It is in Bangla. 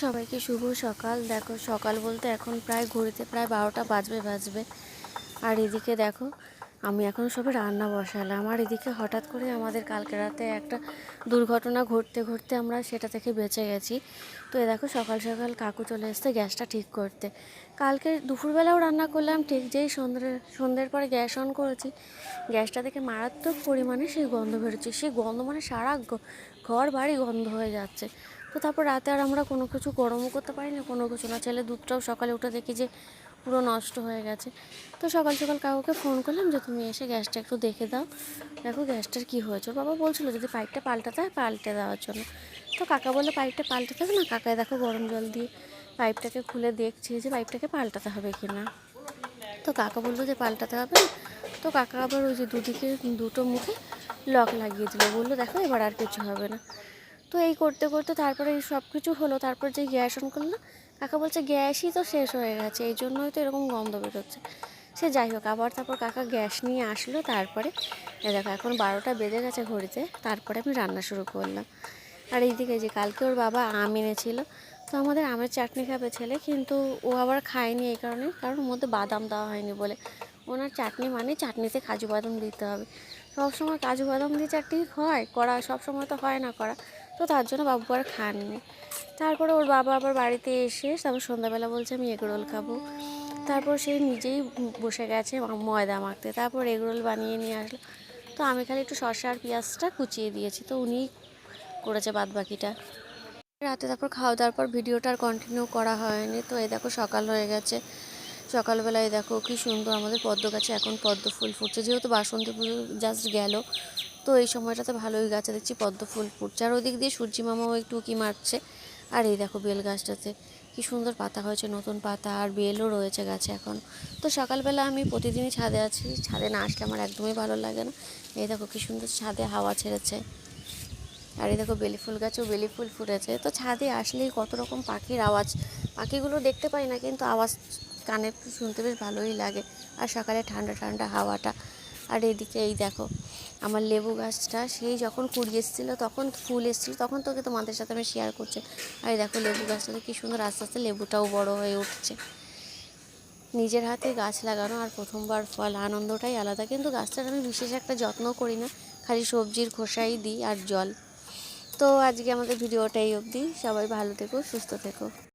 সবাইকে শুভ সকাল। দেখো, সকাল বলতে এখন প্রায় ঘড়িতে প্রায় বারোটা বাজবে বাজবে। আর এদিকে দেখো আমি এখন সবে রান্না বসালাম। আর এদিকে হঠাৎ করে আমাদের কালকে রাতে একটা দুর্ঘটনা ঘটতে ঘটতে আমরা সেটা থেকে বেঁচে গেছি। তো এ দেখো সকাল সকাল কাকু চলে এসছে গ্যাসটা ঠিক করতে। কালকে দুপুরবেলাও রান্না করলাম, ঠিক যেই সন্ধ্যে, সন্ধ্যের পরে গ্যাস অন করেছি। গ্যাসটা থেকে মারাত্মক পরিমাণে সেই গন্ধ বেরোচ্ছে। সেই গন্ধ মানে সারা ঘর বাড়ি গন্ধ হয়ে যাচ্ছে। তো তারপর রাতে আর আমরা কোনো কিছু গরমও করতে পারি না কোনো কিছু না। ছেলে দুধটাও সকালে উঠে দেখি যে পুরো নষ্ট হয়ে গেছে। তো সকাল সকাল কাকুকে ফোন করলাম যে, তুমি এসে গ্যাসটা একটু দেখে দাও। দেখো গ্যাসটার কী হয়েছে। বাবা বলছিল, যদি পাইপটা পাল্টাতে হয়, পাল্টে দেওয়ার জন্য। তো কাকা বললে পাইপটা পাল্টাতে হবে না? কাকায় দেখো গরম জল দিয়ে পাইপটাকে খুলে দেখছি যে পাইপটাকে পাল্টাতে হবে কি না? তো কাকা বলল যে, পাল্টাতে হবে তো কাকা আবার ওই যে দুদিকে দুটো মুখে লক লাগিয়ে দিল। বলল, দেখো এবার আর কিছু হবে না। তো এই করতে করতে তারপরে এই সব কিছু হলো। তারপর যে গ্যাস অন করল কাকা বলছে গ্যাসই তো শেষ হয়ে গেছে, এই জন্যই তো এরকম গন্ধ বেরোচ্ছে সে যাই হোক, আবার তারপর কাকা গ্যাস নিয়ে আসলো, তারপরে দেখো এখন বারোটা বেজে গেছে ঘড়িতে, তারপরে আমি রান্না শুরু করলাম। আর এইদিকে যে কালকে ওর বাবা আম এনেছিল, তো আমাদের আমের চাটনি খাবে ছেলে, কিন্তু ও আবার খায়নি এই কারণে, কারণ ওর মধ্যে বাদাম দেওয়া হয়নি বলে। ওনার চাটনি মানে চাটনিতে কাজু বাদাম দিতে হবে। সবসময় কাজু বাদাম দিয়ে চাটনি হয়, করা সবসময় তো হয় না করা। তো তার জন্য বাবু আর খাননি। তারপরে ওর বাবা আবার বাড়িতে এসে তারপর সন্ধ্যাবেলা বলছে, আমি এগরোল খাব। তারপর সে নিজেই বসে গেছে ময়দা মাখতে। তারপর এগরোল বানিয়ে নিয়ে আসলো। তো আমি খালি একটু শসা আর পেঁয়াজটা কুচিয়ে দিয়েছি। তো উনিই করেছে বাদ বাকিটা রাতে তারপর খাওয়া দাওয়ার পর ভিডিওটা আর কন্টিনিউ করা হয়নি। তো এই দেখো সকাল হয়ে গেছে। সকালবেলায় দেখো কি সুন্দর আমাদের পদ্ম গাছে এখন পদ্ম ফুল ফুটছে। যেহেতু বাসন্তী পুজো জাস্ট গেল তো এই সময়টাতে ভালোই গাছে দেখছি পদ্ম ফুল ফুটছে। আর ওদিক দিয়ে সূর্যি মামাও একটু উকি মারছে। আর এই দেখো বেল গাছটাতে কি সুন্দর পাতা হয়েছে, নতুন পাতা আর বেলও রয়েছে গাছে এখন। তো সকালবেলা আমি প্রতিদিনই ছাদে আছি। ছাদে না আসলে আমার একদমই ভালো লাগে না। এই দেখো কি সুন্দর ছাদে হাওয়া ছেড়েছে। আর এই দেখো বেলি ফুল গাছেও বেলি ফুল ফুটেছে। তো ছাদে আসলেই কত রকম পাখির আওয়াজ। পাখিগুলো দেখতে পাই না, কিন্তু আওয়াজ কানে শুনতে বেশ ভালোই লাগে। আর সকালে ঠান্ডা ঠান্ডা হাওয়াটা আর এদিকে এই দেখো, আমার লেবু গাছটা, সেই যখন কুড়ি এসেছিল, তখন ফুল এসেছিল, তখন তোকে তোমাদের সাথে আমি শেয়ার করছি। আর দেখো লেবু গাছটাতে কী সুন্দর আস্তে আস্তে লেবুটাও বড় হয়ে উঠছে। নিজের হাতে গাছ লাগানো আর প্রথমবার ফল, আনন্দটাই আলাদা। কিন্তু গাছটার আমি বিশেষ একটা যত্ন করি না, খালি সবজির খোসাই দিই আর জল। তো আজকে আমাদের ভিডিওটা এই অবধি। সবাই ভালো থেকো, সুস্থ থেকো।